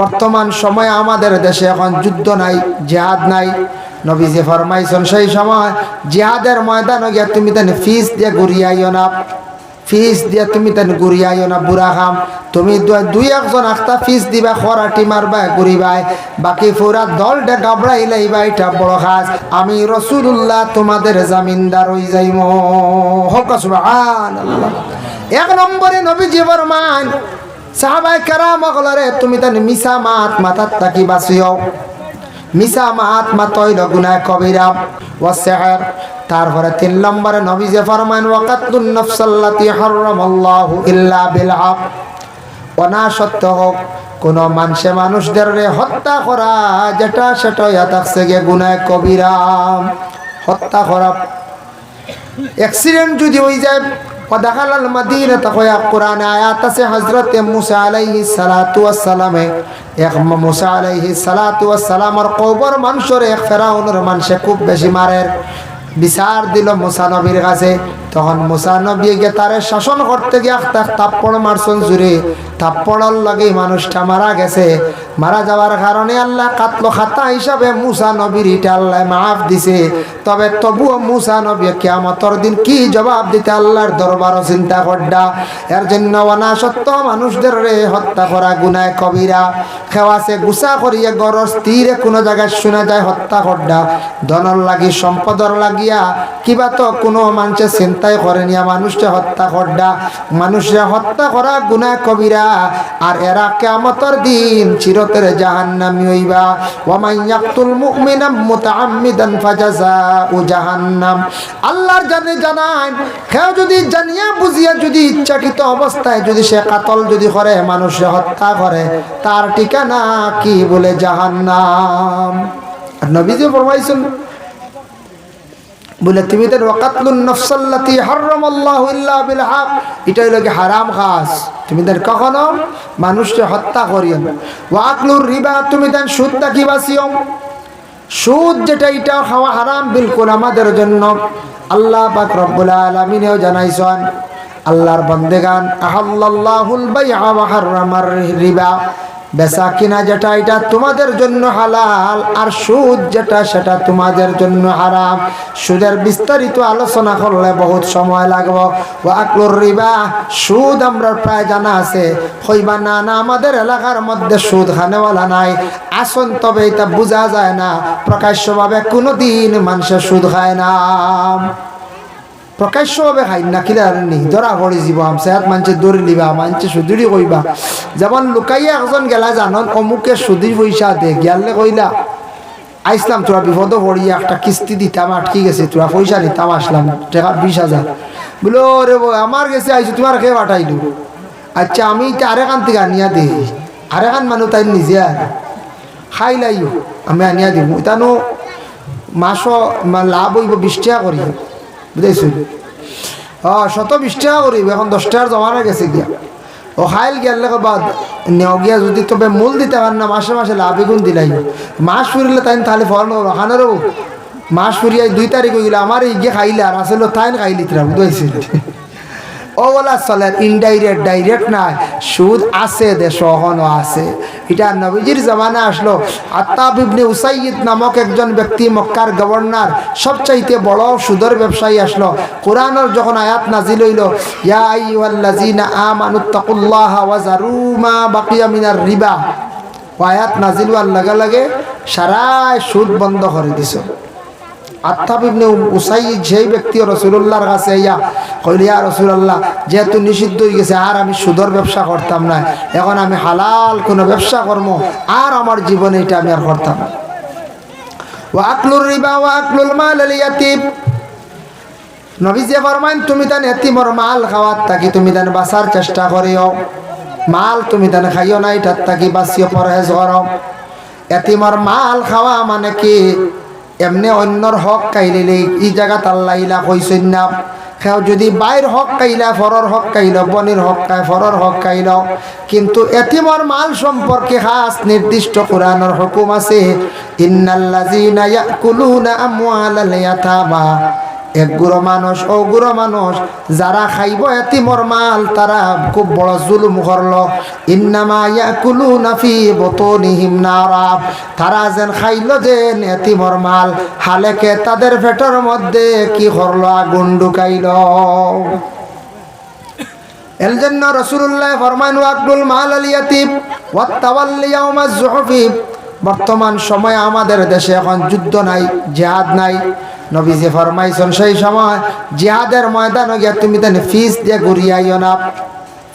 বর্তমান সময়ে আমাদের দেশে এখন যুদ্ধ নাই, জেহাদ নাই। নবীজি ফরমাইছেন, সেই সময় জিহাদের ময়দানে গিয়া তুমি তেন ফিস দিয়ে ঘুরিয়াইও না। ফিস দিয়ে তুমি তেন ঘুরিয়াইও না, বুড়া খাম। তুমি দুই একজন আখতা ফিস দিবা, খরাটি মারবা, ঘুরিবাই। বাকি পুরা দলটা গাবড়াই লাইবা এটা বড় খাস। আমি রসুল্লাহ তোমাদের জামিনদার হই যাইম। হক এক নম্বরে নবীজি ফরমান সাহাবাই কারাম অগলরে তুমি তান মিসা মাত মাথার তাকি বাসিও মিসা মাত মাতইল গুনাহ কবিরা। ওয়া সিহর তারপরে তিন নম্বরে নবী যে ফরমান ওয়াকাতুন নাফসাল্লাতি হারামাল্লাহু ইল্লা বিল হক। অনা সত্য হোক, কোন মানুষে মানুষদের হত্যা করা, যেটা সেটা থাকছে গে গুনাহ কবিরা। হত্যা করা। অ্যাক্সিডেন্ট যদি হয়ে যায় ودخل المدينة خويا قرآن آيات سي حضرت موسى عليه الصلاة والسلام. এক মুসা আলাইহি সালাতু ওয়াসসালামর কবর মানুষের এক ফেরাউনের মানুষে খুব বেশি মারের বিচার দিল মুসা নবীর কাছে তখন মুসা নবী গিয়ে তারে শাসন করতে গিয়ে একটা তাপ্পড় মারছন জুড়ে। তাপ্পড়র লাগে মানুষটা মারা গেছে। মারা যাওয়ার কারণে আল্লাহ কাতলো খাতা হিসাবে মুসা নবীর আল্লাহ মাফ দিছে। তবে তবুও মুসা নবী কেয়ামতর দিন কি জবাব দিতে আল্লাহর দরবারও চিন্তা করডা। এর জন্য অনাসত্য মানুষদের রে হত্যা করা গুনায় কবিরা। খেওয়াছে গুসা করিয়ে গরর স্থিরে কোনো জায়গায় শোনা যায় হত্যা করডা। ধনর লাগি, সম্পদর লাগিয়া কিবা তো কোনো মানুষের চিন্তাই করে নিয়া মানুষকে হত্যা করডা। মানুষে হত্যা করা গুনাহ কবিরা। আর এরা কেমতর দিন চিরতের জাহান্নামি হইবা। ওয়ামাই ইয়াকতুল মুমিনা মুতাআম্মিদান ফাজাযাউ জাহান্নাম। আল্লাহর জানে জানান, কেউ যদি জানিয়া বুঝিয়া যদি ইচ্ছাকৃত অবস্থায় যদি সে কাতল যদি করে, মানুষে হত্যা করে, তার ঠিকানা কি বলে জাহান্নাম? নবীজি ফরমাইছেন বলে, তুমি তো ওয়াকাতলুন নফসাল্লাতি হারামাল্লাহু ইল্লা বিল হক। এটা হলো কি হারাম খাস তুমি দেন কখনো মানুষকে হত্যা করিও না। ওয়াকলুর রিবা, তুমি দেন সুদ তাকি বাসিও সুদ যেটা, এটা খাওয়া হারাম বিলকুল আমাদের জন্য। আল্লাহ পাক রব্বুল আলামিনেও জানাইছেন, আল্লাহর বন্দেগান আহাল্লাহুল বাইআ ওয়া হারামার রিবা। বেচা কিনা যেটা, এটা তোমাদের জন্য হালাল, আর সুদ যেটা, সেটা তোমাদের জন্য হারাম। সুদের বিস্তারিত আলোচনা করলে বহুত সময় লাগবে। ও আকলুর রিবা, সুদ আমরা প্রায় জানা আছে। হইবা না না, আমাদের এলাকার মধ্যে সুদ খানেওয়ালা নাই। আসন তবে এটা বোঝা যায় না। প্রকাশ্যভাবে কোনো দিন মানুষের সুদ খায় না। প্রকাশ্যভাবে খাই না কিলা নি ধরা পড়ি যাব আমসে হাত মানছে দৌড়ি লিবা মানছে সুদুরি কইবা যেমন লুকাইয়া একজন গেলা জানন অমুকে সুদি পয়সা দে গিয়ালে কইলা আইসলাম তোরা বিপদ পড়িয়া একটা কিস্তি দিতাম আটকি গেছে তোরা পয়সা নিতাম আসলাম টাকা বিশ হাজার বলো রে আমার গেছে আইসো তোমার খেয়ে পাঠাইলু? আচ্ছা আমি তো আরেকান থেকে আনিয়া দিই আরেকান মানুষ তাই নিজে আর খাই লাইও, আমি আনিয়া দিব ইতানো মাসও লাভ হইব বিশ টাকা করি বুঝাইছো হ্যাঁ শত বিশ টাকা করিব এখন দশ টাকার জমানা গেছে গিয়া। ও খাইল গিয়ালে বাদ, নেও গিয়া যদি তবে মূল দিতে পার না মাসে মাসে লাভ এগুন দিলাই। মাস ফুরিলে তাই তাহলে ফল ওখানেরও মাস ফুরিয়াই দুই তারিখ হয়ে গেলে আমার এই খাইলে আর আসলে তাই খাইলি তোরা বুঝাইছিল ও বলা চলে ইনডাইরেক্ট ডাইরেক্ট নাই। সুদ আছে, দেশ অহনও আছে। এটা নবীজির জমানা আসলো। আত্তাব ইবনে উসাইদ নামক একজন ব্যক্তি মক্কার গভর্নর, সবচাইতে বড় সুদর ব্যবসায়ী আসলো। কোরআনের যখন আয়াত নাজিল হইল, ইয়া রিবা। আয়াত নাজিল হওয়ার লগে লগে সারাই সুদ বন্ধ করে দিছে। ব্যক্তি কাছে যেহেতু নিষিদ্ধ হয়ে গেছে, আর আমি সুদর ব্যবসা করতাম না, এখন আমি হালাল কোনো ব্যবসা কর্ম আর আমার জীবনে এটা আমি আর করতাম না। ও আকলুর রিবা ও আকলুল মাল তুমি মাল খাওয়ার থাকি, তুমি চেষ্টা করিও। মাল তুমি খাইও না, এটার থাকি বাঁচিও, পরহেজ করো। এতিমর মাল খাওয়া মানে কি? এমনি অন্যর হক কাইলিলে ই জায়গাত আল্লাহ ইলা কইসেন না। সেও যদি বাইর হক কাইলা, ফরর হক কাইল, বনির হক কাই ফরর হক কাইল। কিন্তু এতিমর মাল সম্পর্কে খাস নির্দিষ্ট কোরআনের হুকুম আছে। ইন্নাল্লাযীনা ইয়াকুলুনা আমওয়ালাল ইয়াতামা। এক গুড়ো মানুষ, ও গুড়ো মানুষ, যারা খাইব এতিমর মাল, তারা খুব বড় জুলুম করল। ইন্নামা ইয়াকুলু নাফি বতনিহিম নারা। তারা যেন খাইলো যেন এতিমর মাল, হালেকে তাদের পেটের মধ্যে কি করল, আগুন ঢুকাইলো। এর জন্য রসুল্লাহ ফরমান ওয়াকডুল মাল আল ইয়াতিম ওয়াত্তাওয়াল্লি বর্তমান সময়ে আমাদের দেশে এখন যুদ্ধ নাই, জেহাদ নাই। নবীজি ফরমাইছেন, সেই সময় জিহাদের ময়দানে গিয়া তুমি তেন ফিস দিয়ে ঘুরিয়াইও না।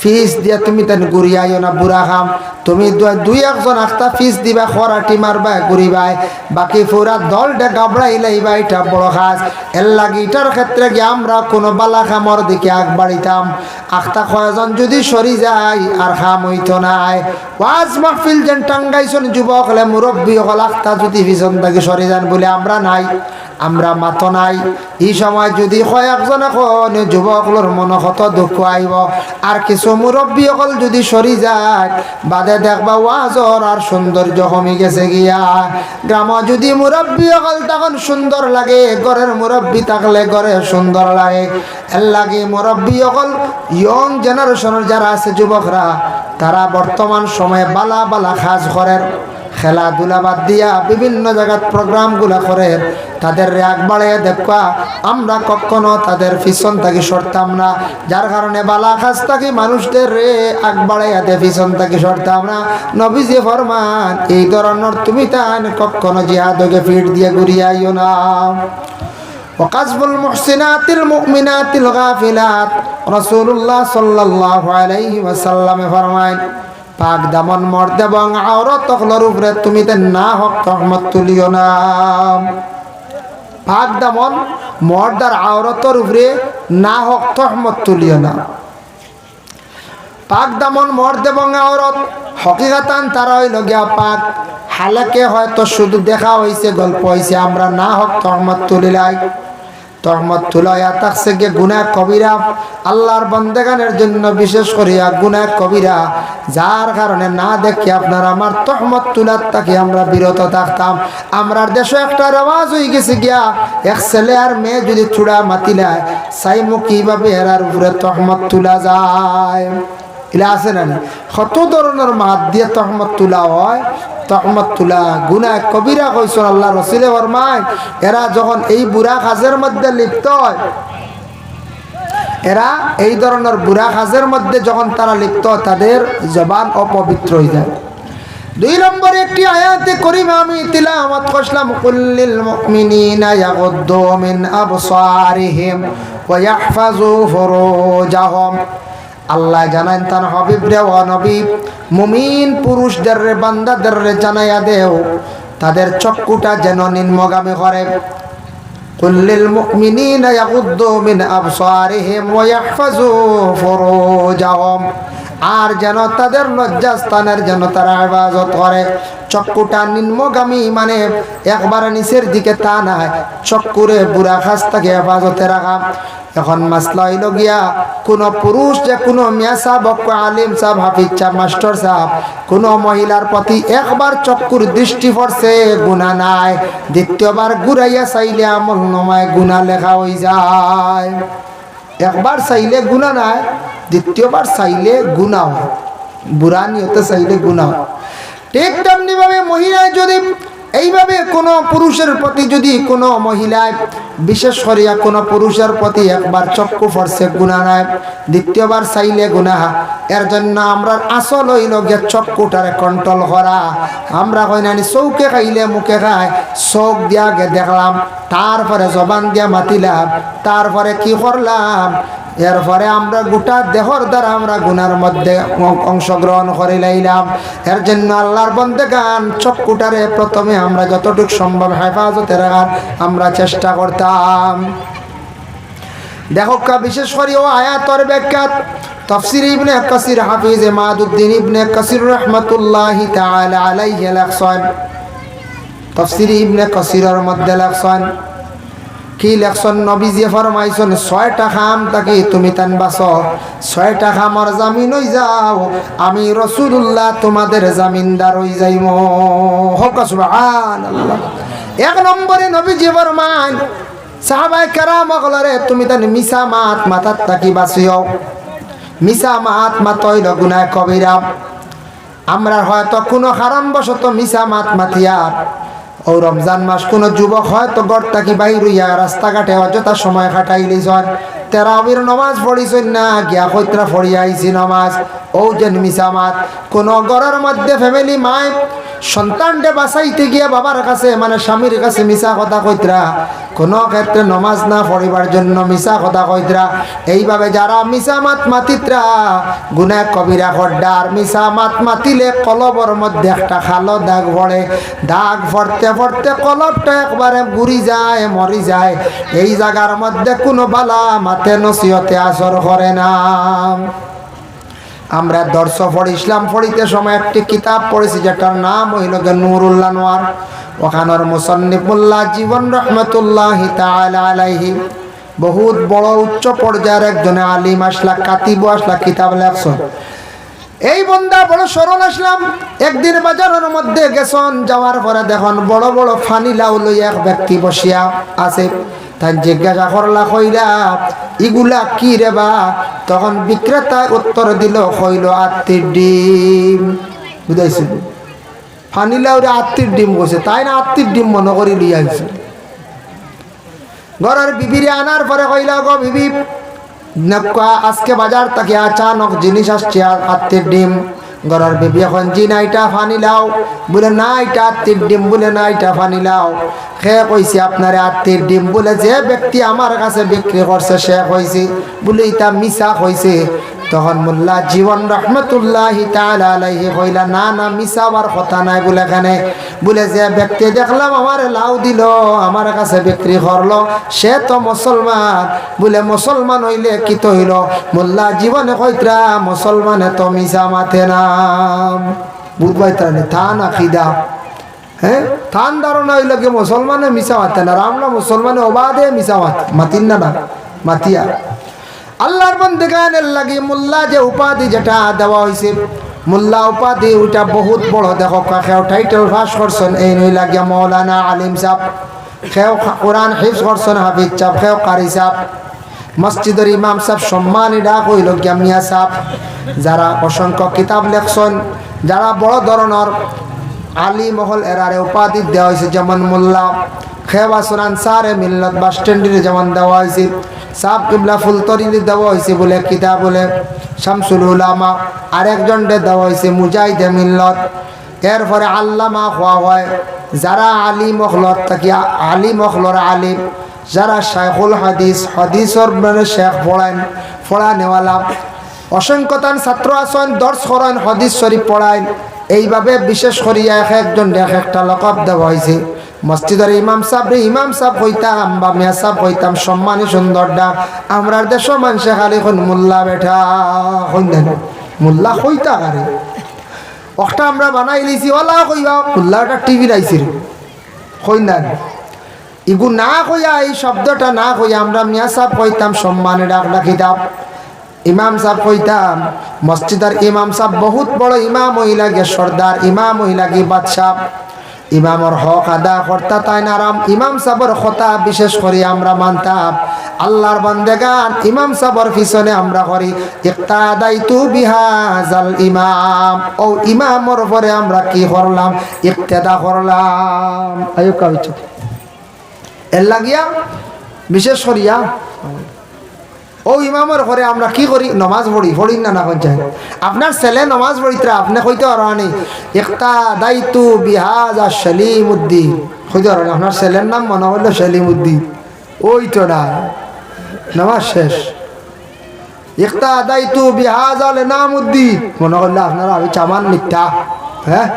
ফিস দিয়ে তুমি তেন ঘুরিয়াইও না, বুড়া খাম। তুমি দুই একজন আখতা ফিস দিবা, খরাটি মারবা, ঘুরিবাই। বাকি পুরা দলটা গাবড়াই লাইবা, এটা বড় খাস। এর লাগি এটার ক্ষেত্রে গিয়ে আমরা কোনো বালা খামর দিকে আগ বাড়িতাম আখতা কয়জন যদি সরি যায়, আর খাম হইতো নাই। ওয়াজ মাহফিল যেন টাঙ্গাইছন যুবক হলে মুরব্বী হল আখতা যদি পিছন থেকে সরি যান বলে আমরা নাই, আমরা মাত নাই। এই সময় যদি কয়েকজন এখন যুবকগুলোর মন কত দুঃখ আইব। আর কিছু মুরব্বী অকল যদি সরি যায়, বাদে দেখবা ওয়াজর আর সৌন্দর্য কমে গেছে গিয়া। গ্রাম যদি মুরব্বী অকল তখন সুন্দর লাগে, ঘরের মুরব্বী থাকলে ঘরে সুন্দর লাগে। এর লাগে মুরব্বী অকল ইয়ং জেনারেশনের যারা আছে যুবকরা তারা বর্তমান সময়ে বালা বালা খাস করেন খেলাধুলা বাদ দিয়া বিভিন্ন জায়গার প্রোগ্রামগুলা করে। তাদের র্যাক বাড়িয়ে দেখা আমরা কখনো তাদের পিছন থাকি সরতাম না। যার কারণে বালা খাস থাকি মানুষদের রে আগ বাড়াইয়া দে, পিছন থাকি সরতাম না। নবীজি ফরমান, এই ধরনের তুমি তান কখনো জিহাদকে ফিট দিয়ে ঘুরিয়াইও না। وقذف المحسنات المؤمنات الغافلات رسول الله صلى الله عليه وسلم فرمائن পাক দামন মর্দ এবং আওরত তখলর উপরে তুমি তে না হক তহমত তুলিও না পাক দামন মর্দার আওরতর উপরে না হক তহমত তুলিও না পাক দামন মর্দ এবং আওরত হকিকাতান তারা হইল গিয়া পাক হালাকে হয়তো শুধু দেখা হয়েছে গল্প হয়েছে আমরা না হক তহমত তুলিলাই তহমত তুলাইয়া থাকছে গিয়ে গুনা কবিরা আল্লাহর বন্দেগানের জন্য বিশেষ করিয়া গুনা কবিরা, যার কারণে না দেখে আপনার আমার তহমত তুলার তাকে আমরা বিরত থাকতাম। আমরার দেশে একটা রেওয়াজ হয়ে গেছে গিয়া, এক ছেলে আর মেয়ে যদি চূড়া মাতিলায় সাইমু কীভাবে এরার উপরে তহমত তুলা যায়? এলা আছে না কত ধরনের মাত দিয়ে তহমত তোলা হয়? তহমত তোলা গুনা কবিরা কইসন আল্লাহ রসিলে ফরমায়, এরা যখন এই বুড়া কাজের মধ্যে লিপ্ত হয়, এরা এই ধরনের বুড়া কাজের মধ্যে যখন তারা লিপ্ত তাদের জবান অপবিত্র হয়ে যায়। দুই নম্বরে একটি আয়াতে করিম আমি তিলাওয়াত করলাম কুল্লিল মুমিনিনা ইয়াগুদ্দু মিন আবসারিহিম ওয়া ইয়াহফাজু ফুরুজাহুম। আল্লাহ জানান তার হবিব রে অনবী মুমিন পুরুষদের রে, বান্দাদের রে জানাইয়া দেও, তাদের চক্ষুটা যেন নিম্নগামী করে। কুল্লিল মুমিনিনা ইয়াগুদ্দু মিন আবসারিহিম ওয়া ইয়াহফাজু ফুরুজাহুম। আর যেন তাদের লজ্জাস্থানের যেন তারা হেফাজত করে। চক্কুটা নিম্নগামী মানে একবার নিচের দিকে তা নাই চক্কুরে বুড়া খাস তাকে হেফাজতে রাখা। এখন মাসলা হইল গিয়া কোন পুরুষ যে কোনো মিয়া সাহেব হোক, আলিম সাহেব হাফিজ সাহেব মাস্টার সাহেব কোন মহিলার প্রতি একবার চক্ষুর দৃষ্টি পড়ছে গুণা নাই। দ্বিতীয়বার ঘুরাইয়া চাইলে আমল নমায় গুণা লেখা হয়ে যায়। একবার চাইলে গুণা নাই দ্বিতীয়বার চাইলে গুণা হয়। বুড়া নিয়তে চাইলে গুণা হয়। ঠিক তেমনিভাবে মহিলায় যদি এইভাবে কোনো পুরুষের প্রতি যদি কোনো মহিলায়, বিশেষ করিয়া কোনো পুরুষের প্রতি একবার চক্ষু ফরসে গুণা নাই। দ্বিতীয়বার চাইলে গুণা এর জন্য আমরা আসল হইল গিয়ে চক্ষুটারে কন্ট্রোল করা। আমরা কই নানি চৌকে খাইলে মুখে খায়, চোখ দিয়া গে দেখলাম, তারপরে জবান দিয়া মাতিলাম, তারপরে কি করলাম? এরপরে আমরা গোটা দেহর দ্বারা আমরা গুনার মধ্যে অংশগ্রহণ করে লাইলাম। এর জন্য আল্লাহর বন্দে গান চক্ষুটারে প্রথমে আমরা যতটুকু সম্ভব হেফাজতে রাখার আমরা চেষ্টা করতাম। দেখো কা, বিশেষ করে ও আয়াতর ব্যাখ্যাত তফসির ইবনে কাসির হাফিজ মাদুদ্দিন ইবনে কাসির রহমতুল্লাহি তাআলা আলাইহি লেখছেন। তফসির ইবনে কাসিরের মধ্যে লেখছেন কি লেখছেন নবীজি ফরমাইছেন, ছয়টা খাম তাকে তুমি তান বাস ছয়টা খামর জামিন হই যাও, আমি রসুল্লাহ তোমাদের জামিনদার হই যাইম। হক এক নম্বরে নবীজি ফরমান সাহাবাই কারাম অকলরে তুমি তান মিসা মাত মাথার তাকি বাঁচিও মিসা মাত মাতইল গুনায় কবিরা। আমরা হয়তো কোনো কারণবশত মিসা মাত মাতিয়ার ও রমজান মাস কোনো যুবক হয় তো গড় কি বাইর হইয়া রাস্তাঘাটে অযথা সময় খাটাইলি হয় তেরাবির নমাজ পড়িছই না, গিয়া কৈত্রা পড়িয়া আইছি নমাজ। ও যেন মিসা মাত কোনো গড়ের মধ্যে ফ্যামিলি মায় সন্তানকে বাঁচাইতে গিয়ে বাবার কাছে মানে স্বামীর কাছে মিশা কথা কইতরা। কোনো ক্ষেত্রে নমাজ না পড়িবার জন্য মিশা কথা কইতরা। এইভাবে যারা মিশা মাত মাতিত্রা গুনা কবিরা খড্ডার মিশা মাত মাতিলে কলবর মধ্যে একটা খালো দাগ পড়ে। দাগ ফরতে ফরতে কলবটা একবারে ঘুরি যায়, মরি যায়। এই জায়গার মধ্যে কোনো বালা মাতে নসিহতে আসর করে না। আমরা দর্শ পড়ি, ইসলাম পড়িতে সময় একটি কিতাব পড়েছি যেটার নাম হইল গে নুরুল্লাহ নোয়ার। ওখানোর মুসন্নিফুল্লাহ জীবন রহমতুল্লাহ আলাইহি। বহুত বড় উচ্চ পর্যায়ের একজনে আলিম আসলা, কাতিব আসলা, কিতাব লেখছ এই বন্দা বড় সরল আসলাম, একদিন বাজারের মধ্যে গেছন, যাওয়ার পরে দেখুন বড় বড় ফানি লাউ লই এক ব্যক্তি বসিয়া আছে। তাই জিজ্ঞাসা করলা, কইলা ইগুলা কি রে বা? তখন বিক্রেতা উত্তর দিল, কইল আত্মীর ডিম। বুঝাইছি। ফানি লাউরে আত্মীর ডিম বসে তাই না আত্মীর ডিম মনে করি লিয়ে আইছে। ঘরের বিবিরে আনার পরে কইলা, গো বিবি আজকে বাজার তাকে আচানক জিনিস আসছে আত্মীর ডিম। ঘরের বিবি এখন, জি না এটা ফানি লাও। বলে না এটা আত্মীর ডিম। বলে না এটা ফানি লাও। সে কইছে, আপনার আত্মীর ডিম। বলে, যে ব্যক্তি আমার কাছে বিক্রি করছে, সে কইছে। বলে এটা মিশা কইছে। তখন মোল্লা, জীবন রহমতুল্লাহ আলাইহি কইলা, না না মিশাবার কথা নাই বলে এখানে। বলে, যে ব্যক্তি দেখলাম আমার লাউ দিল, আমার কাছে বিক্রি করল, সে তো মুসলমান। বলে, মুসলমান হইলে কি তো হইল? মোল্লা, জীবনে কইত্রা, মুসলমানে তো মিশা মাথে নাম বুধবাই তাহলে থা না, খিদা। হ্যাঁ? থান ধারণা হইল কি, মুসলমানে মিশা মাতে না? রামলা মুসলমানে অবাধে মিশা মাত মাতিন না না, মাতিয়া। আল্লাহর বন্দেগানের লাগি মোল্লা যে উপাধি যেটা দেওয়া হয়েছে মোল্লা উপাধি ওইটা বহুত বড়। দেখো খেও টাইটেল ফাঁস করছেন, এই নই লাগিয়া মৌলানা আলিম সাহ খেও কোরআন হিফ করছেন, হাফিজ চাপ খেও কারি সাহ মসজিদের ইমাম সাহ সম্মানী হইল গিয়া মিয়া সাহ যারা অসংখ্য কিতাব লেখছেন, যারা বড় ধরনের আলী মহল এরারে উপাধি দেওয়া হয়েছে যেমন মোল্লা। খেবা সুরান সারে মিল্লত বাস স্ট্যান্ডের যেমন দেওয়া হয়েছে সাব কিবলা ফুলতরিতে দেওয়া হয়েছে বলে কিতা বলে, শামসুল উলামা আরেকজন দেওয়া হয়েছে মুজাহিদে মিল্লত। এরপরে আল্লামা হওয়া হয়, যারা আলী মখলত থাকি, আলী মখলর আলিম, যারা শেখুল হাদিস হাদিসর মানে শেখ পড়ান, পড়া নেওয়ালা। অসংখ্যতান ছাত্র আসন দর্শ করেন, হদিস শরীফ পড়াইন। এইভাবে বিশেষ করিয়া এক একজন এক একটা লকব দেওয়া হয়েছে। মসজিদের ইমাম সাহেব, রে ইমাম সাহেব হইতাম বা মিয়া সাহেব হইতাম, সম্মানী সুন্দর ডাক আমরার দেশ মানুষে খালি এখন মোল্লা বেঠা হইতেন মোল্লা হইতা আরে। একটা আমরা বানাই লিছি, ওলা কইবা, মোল্লা একটা টিভি রাইছিল হইনান ইগু না কইয়া, এই শব্দটা না কইয়া আমরা মিয়া সাহেব কইতাম সম্মানে ডাক ডাকিতাম ইমাম সাহেব কইতাম মসজিদের ইমাম সাহেব বহুত বড় ইমাম মহিলাকে সর্দার ইমাম মহিলাকে বাদশাহ। ইমামর হক আদা কর্তা তাই নারাম। ইমাম সাবর কথা বিশেষ করে আমরা মানতাম। আল্লাহর বান্দেগান ইমাম সাবর পিছনে আমরা করি। ইক্তাদাইতু বিহাজাল ইমাম। ও ইমামর পরে আমরা কি করলাম? ইক্তেদা করলাম। আয়ো কাবিচ এর লাগিয়া বিশেষ করিয়া ও ইমামের ঘরে আমরা কি করি? নমাজ পড়ি পড়ি না না যায় আপনার ছেলে নমাজ পড়িতরা আপনি কইতে পারি একটা দায়িত্ব বিহাজ আর সলিম উদ্দিন কইতে পারেন আপনার ছেলের নাম মনে হলো সলিম উদ্দিন ওই তো না, নমাজ শেষ। একটা দায়িত্ব বিহাজ আল নাম উদ্দিন মনে করলে আপনারা আমি চামান মিথ্যা হ্যাঁ?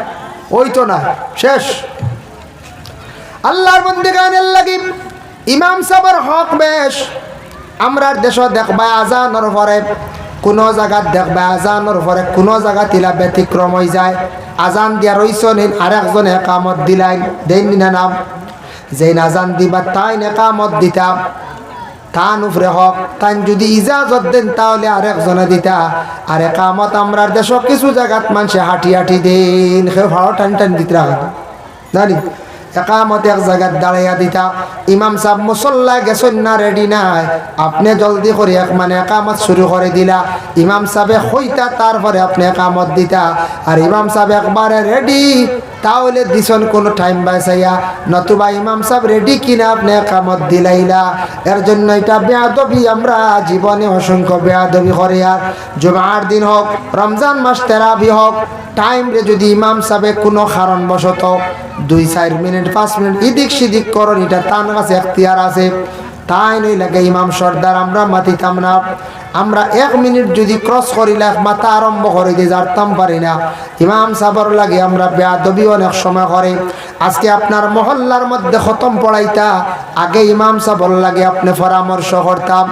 ওই তো না, শেষ। আল্লাহর বন্দে গানের লাগি ইমাম সাবর হক বেশ। আমরার দেশ দেখবা আজানোর পরে কোনো জায়গাত দেখবা আজানোর পরে কোনো জায়গা তিলা ব্যতিক্রম হয়ে যায়। আজান দিয়া রইছ নিন আর একজন একামত দিলাই দেন না নাম। যেই আজান দিবা, তাই একামত দিতাম তান উপরে হক, তান যদি ইজাজত দেন, তাহলে আর একজনে দিতা। আর একামত আমরার দেশ কিছু জায়গাত মানুষে হাঁটি হাঁটি দিন। সে ভাড়া টান টান দিতে জানি? একামত এক জায়গায় দাঁড়াইয়া দিতা। ইমাম সাহ মুসল্লা গেছেন না রেডি নাই। আপনি জলদি করে, এক মানে একামত শুরু করে দিলা। ইমাম সাহেব হইতা, তারপরে আপনি একামত দিতা। আর ইমাম সাহেব একবারে রেডি তাহলে দিছন কোনো টাইম বাঁচাইয়া, নতুবা ইমাম সাহেব রেডি কিনা আপনি একামত দিলাইলা। এর জন্য এটা বেয়াদবি, আমরা জীবনে অসংখ্য বেয়াদবি করে আর। জুমার দিন হোক, রমজান মাস তেরাবি হোক টাইম রে যদি ইমাম সাহেব কোনো কারণবশত দুই, চার মিনিট, পাঁচ মিনিট ইদিক সিদিক করন, এটা তার কাছে এখতিয়ার আছে। তাই লাগে ইমাম সর্দার, আমরা মাতিতাম না। আমরা এক মিনিট যদি ক্রস করিলে মাথা আরম্ভ করে দিয়ে জারতাম পারি না। ইমাম সাবর লাগে আমরা বেয়াদবি অনেক সময় করে। আজকে আপনার মহল্লার মধ্যে খতম পড়াইতা, আগে ইমাম সাবর লাগে আপনি পরামর্শ করতাম।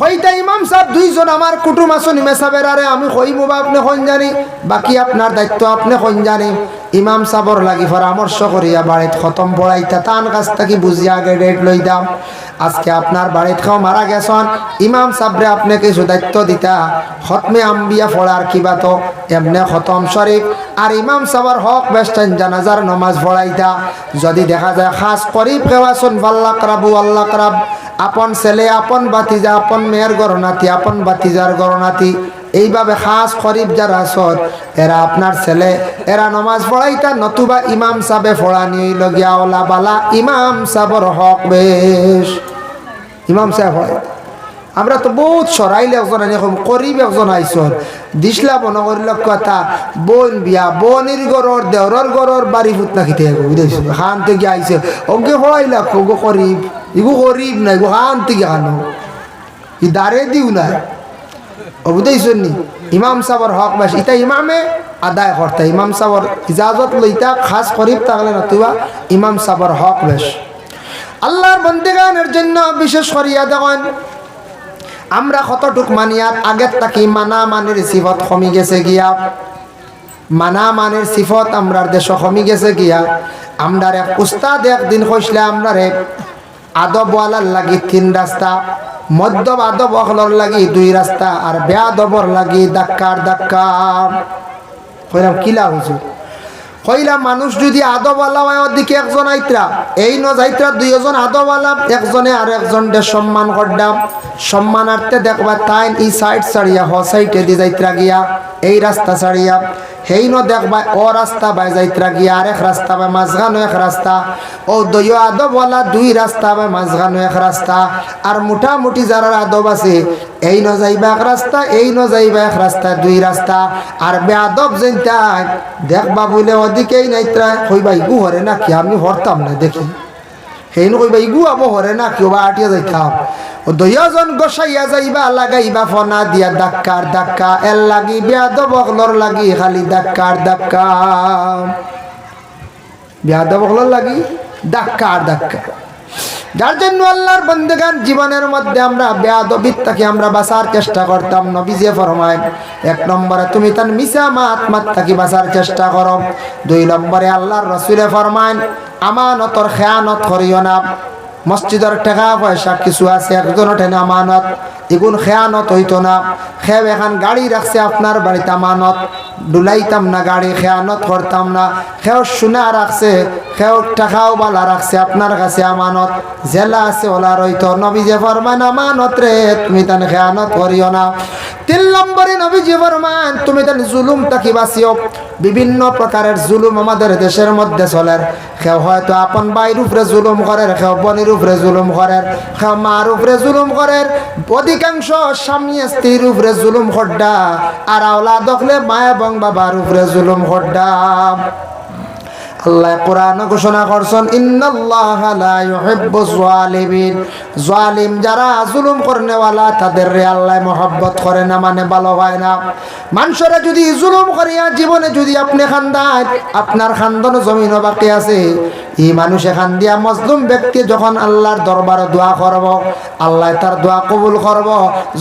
কইটা ইমাম সাহেব? দুইজন আমার কুটুম আসুন ইমে সাহেবের আরে আমি কইমু বা আপনি কইন জানি বাকি আপনার দায়িত্ব আপনি কইন জানি ইমাম সাবর লাগি পরামর্শ করিয়া বাড়িত খতম পড়াইতা তান কাছ থেকে বুঝিয়া আগে ডেট লই দাম আজকে আপনার বাড়িত খাও মারা গেছন। ইমাম সাবরে আপনি কিছু দায়িত্ব দিতা। খতমে আম্বিয়া পড়ার কিবা তো। এমনি খতম শরীফ আর ইমাম সাবর হক বেস্টাইন জানাজার নমাজ পড়াইতা যদি দেখা যায় খাস করিব কেওয়াছুন ভাল্লা করাবু আল্লাহ করাব আপন ছেলে, আপন বাতিজা আপন মেয়ের গরনাতি আপন বাতিজার গরনাতি এইভাবে খাস খরিফ যারা সর এরা আপনার ছেলে। এরা নমাজ পড়াইতা নতুবা ইমাম সাবে ফড়ানি লগিয়া ওলা বালা ইমাম সাবর হক বেশ। ইমাম সাহেব হয়। আমরা তো বহুত সরাইলে একজন এরকম করিব একজন আইসন। দিসলা মনে করিল কথা, বোন বিয়া, বোনের গরর, দেওরর গরর, বাড়ি ফুট না খেতে খান থেকে আইসে ওকে হড়াইলা গো করিব। ইগু করিব না, ইগু খান থেকে খানো ই দাঁড়ে দিও না বুঝেছেন নি? ইমাম সাবর হক বাস ইতা ইমামে আদায় করতে ইমাম সাবর ইজাজত লইতা খাস করিব তাহলে নতুবা ইমাম সাবর হক বেশ আল্লাহর বন্দেগানের জন্য বিশেষ করিয়া দেখেন আমরা কতটুক মানিয়াত আগের তাকি মানা মানের সিফত কমি গেছে গিয়া। মানা মানের সিফত আমরার দেশ কমি গেছে গিয়া। আমরার এক উস্তাদ একদিন কইসলে, আমরার আদবওয়ালার লাগি তিন রাস্তা মদ্যব আদব অখলর লাগি দুই রাস্তা, আর বেয়াদবর লাগি দাক্কার দাক্কা কইলাম কিলা হুজুর? কইলা মানুষ যদি আদবালা হয় ওদিকে একজন আইত্রা। এই ন যাইত্রা দুইজন আদবালা একজনে আর একজনকে সম্মান করডাম। সম্মানার্থে দেখবা তাই ই সাইড ছাড়িয়া, হ সাইডে দি যাইত্রা গিয়া, এই রাস্তা ছাড়িয়া। সেই ন দেখবা, ও রাস্তা বাই যাইত্রা গিয়া আরেক রাস্তা বাই মাঝখানো এক রাস্তা। ও দইয় আদবওয়ালা দুই রাস্তা বাই মাঝখানো এক রাস্তা। আর মোটামুটি যারা আদব আছে এই ন যাইবা এক রাস্তা এই ন যাইবা এক রাস্তা দুই রাস্তা আর বেআদব যেটা দেখবা বলে ওদিকেই নাইত্রা কইবা, ইগু হরে না কি? আমি হরতাম না দেখি? সেই কইবা, ইগু আবো হরে না কেউ বা আটিয়া যাইতাম। ও দয়াজন গোসাইয়া যাইবা, লাগাইবা ফনা দিয়া ডাক্কার ডাক্কা এল লাগি বেআদব অকলর লাগি খালি ডাক্কার ডাক্কা বেআদব অকলর লাগি ডাক্কার ডাক্কা যার জন্য আল্লাহর বন্দেগান জীবনের মধ্যে আমরা বেয়াদবিত্তাকে আমরা বাঁচার চেষ্টা করতাম, নবীজে ফরমায়। এক নম্বরে তুমি তার মিশা মা মাত থাকি বাঁচার চেষ্টা করো। দুই নম্বরে আল্লাহর রসুলে ফরমায়, আমানতর খেয়ানত করিও না। মসজিদের টাকা পয়সা কিছু আছে, একজন টেনে আমানত, এগুন খেয়ানত হইতো না। খেব এখন গাড়ি রাখছে আপনার বাড়িতে আমানত। ডুলাইতাম না, গাড়ি খেয়ানত করতাম না। খেও সোনা রাখছে, খেও টাকাও বালা রাখছে, আপনার কাছে আমানত। জেলা আছে ওলা রইতো, নবীজে ফরমান আমানত রে, তুমি তান খেয়ানত করিও না। তিন নম্বরে নবীজি ফরমান তুমি তান জুলুম তাকি বাঁচিও? বিভিন্ন প্রকারের জুলুম আমাদের দেশের মধ্যে চলে। কেউ হয়তো আপন বাইর উপরে জুলুম করে কেউ বনির উপরে জুলুম করে কেউ মার উপরে জুলুম করে অধিকাংশ স্বামী স্ত্রীর উপরে জুলুম খড্ডা, আর আওলা দখলে মা এবং বাবার উপরে জুলুম খড্ডা আল্লাহ কোরআন ঘোষণা করছেন, ইন্নাল্লাহ লা ইউহিব্বু যালিমিন জালিম যারা জুলুম করনেওয়ালা তাদের রে আল্লাহ মহব্বত করে না মানে ভালো হয় না। মানুষরা যদি জুলুম করিয়া, জীবনে যদি আপনি খান্দায় আপনার খান্দন জমিন বাকি আছে। এই মানুষ এখান দিয়া মজলুম ব্যক্তি যখন আল্লাহর দরবারে দোয়া করব, আল্লাহ তার দোয়া কবুল করব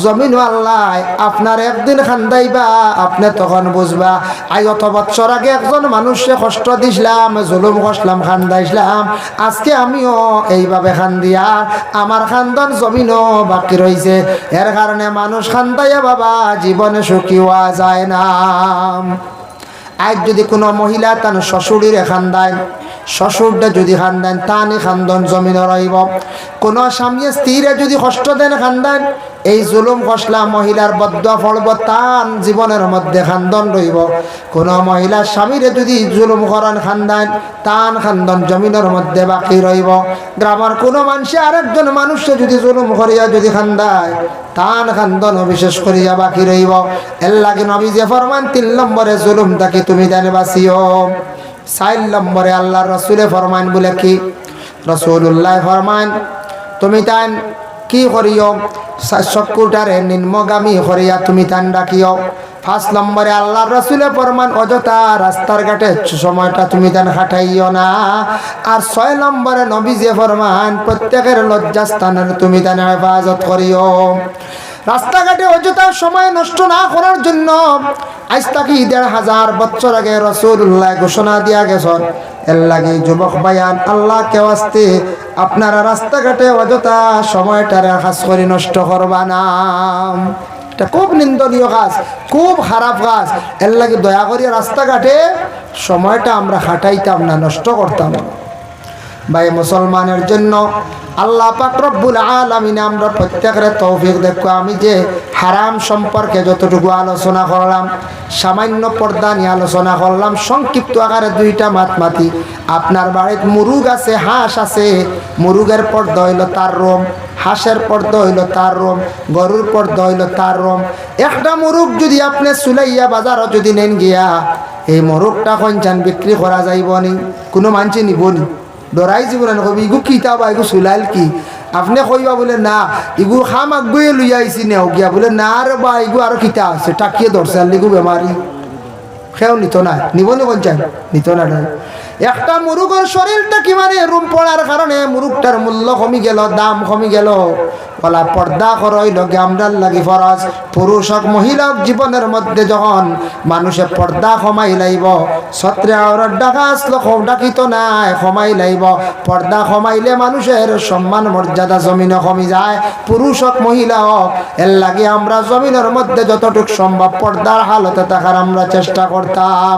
জমিন আল্লাহ আপনার একদিন খান্দাইবা, আপনি তখন বুঝবা আই অত বছর আগে একজন মানুষে কষ্ট দিছিলাম, জুলুম করছিলাম, খান্দাইছিলাম, আজকে আমিও এইভাবে খান্দিয়া আমার খান্দন জমিনও বাকি রয়েছে এর কারণে মানুষ খান্দাইয়া বাবা, জীবনে সুখী হওয়া যায় না। আজ যদি কোনো মহিলা তার শ্বশুরির খান্দায় শ্বশুরটা যদি খান্দান, তানি খান্দন জমিন রইব। কোন স্বামী স্ত্রীরে যদি কষ্ট দেন খান্দান, এই জুলুম কষলা মহিলার বদ্ধ ফলব, তান জীবনের মধ্যে খান্দন রইব। কোন মহিলার স্বামীরে যদি জুলুম করান খান্দান, তান খান্দন জমিনের মধ্যে বাকি রইব। গ্রামের কোনো মানুষে আরেকজন মানুষকে যদি জুলুম করিয়া যদি খান্দায়, তান খান্দন বিশেষ করিয়া বাকি রইব। এর লাগে নবী যে ফরমান, তিন নম্বরে জুলুম তাকে তুমি জানে বাসিও? চার নম্বরে আল্লাহ রসুলে ফরমান বলে কি? রসুল্লাহ ফরমান, তুমি তান কি করিও? চকুটারে নিম্নগামী করিয়া তুমি তান ডাকিও। ফার্স্ট নম্বরে আল্লাহ রসুলে ফরমান, অযথা রাস্তার ঘাটে সময়টা তুমি তান খাটাইও না। আর ছয় নম্বরে নবী যে ফরমান, প্রত্যেকের লজ্জাস্থানের তুমি তান হেফাজত করিও। রাস্তাঘাটে অযথা সময় নষ্ট না করার জন্য আজ তাকে দেড় হাজার বছর আগে রসুল্লাহ ঘোষণা দিয়া গেছেন, এর লাগে যুবক বায়ান, আল্লাহ কেউ আসতে আপনারা রাস্তাঘাটে অযথা সময়টারে হাস করে নষ্ট করবা না। এটা খুব নিন্দনীয় কাজ, খুব খারাপ কাজ, এর লাগে দয়া করিয়া রাস্তাঘাটে সময়টা আমরা খাটাইতাম না, নষ্ট করতাম না। ভাই, মুসলমানের জন্য আল্লাহ পাক রব্বুল আলামিন আমরা প্রত্যেকের তৌফিক দেখো। আমি যে হারাম সম্পর্কে যতটুকু আলোচনা করলাম, সামান্য পর্দা নিয়ে আলোচনা করলাম, সংক্ষিপ্ত আকারে দুইটা মাত মাতি আপনার বাড়িতে মুরুগ আছে, হাঁস আছে, মুরুগের পর্দা হইল তার রোম, হাঁসের পর্দা হইল তার রোম, গরুর পর্দা হইল তার রোম। একটা মুরুগ যদি আপনি সুলাইয়া বাজারও যদি নেন গিয়া, এই মুরুগটা কঞ্চান বিক্রি করা যাইব নি কোনো মানছি নিব নি ডরাই জীবন কবি ইগু কিতাব বা সুলাইল কি? আপনি কইবা বলে, না, ইগু খাম আগুয়ে লই আইছি নেও গিয়া। বলে, না রে বা, ইগু আর কিতা আছে টাকিয়ে ধরছে আর লিগু বেমারি সেও নিত না নিব নি বলছেন নিত না। একটা মুরুগের শরীরটা কি মানে? রুম পড়ার কারণে মুরুগটার মূল্য কমি গেল, দাম কমি গেল। বলা পর্দা করই লগে আমরার লাগি ফরজ। পুরুষ হোক মহিলা জীবনের মধ্যে যখন মানুষে পর্দা কমাই লাইব ছত্রে আওরার ডাকা আসলো ডাকিত নাই, কমাই লাইব। পর্দা কমাইলে মানুষের সম্মান, মর্যাদা জমিনে কমি যায়। পুরুষ হোক মহিলা হোক এর লাগে আমরা জমিনের মধ্যে যতটুক সম্ভব পর্দার হালতে থাকার আমরা চেষ্টা করতাম।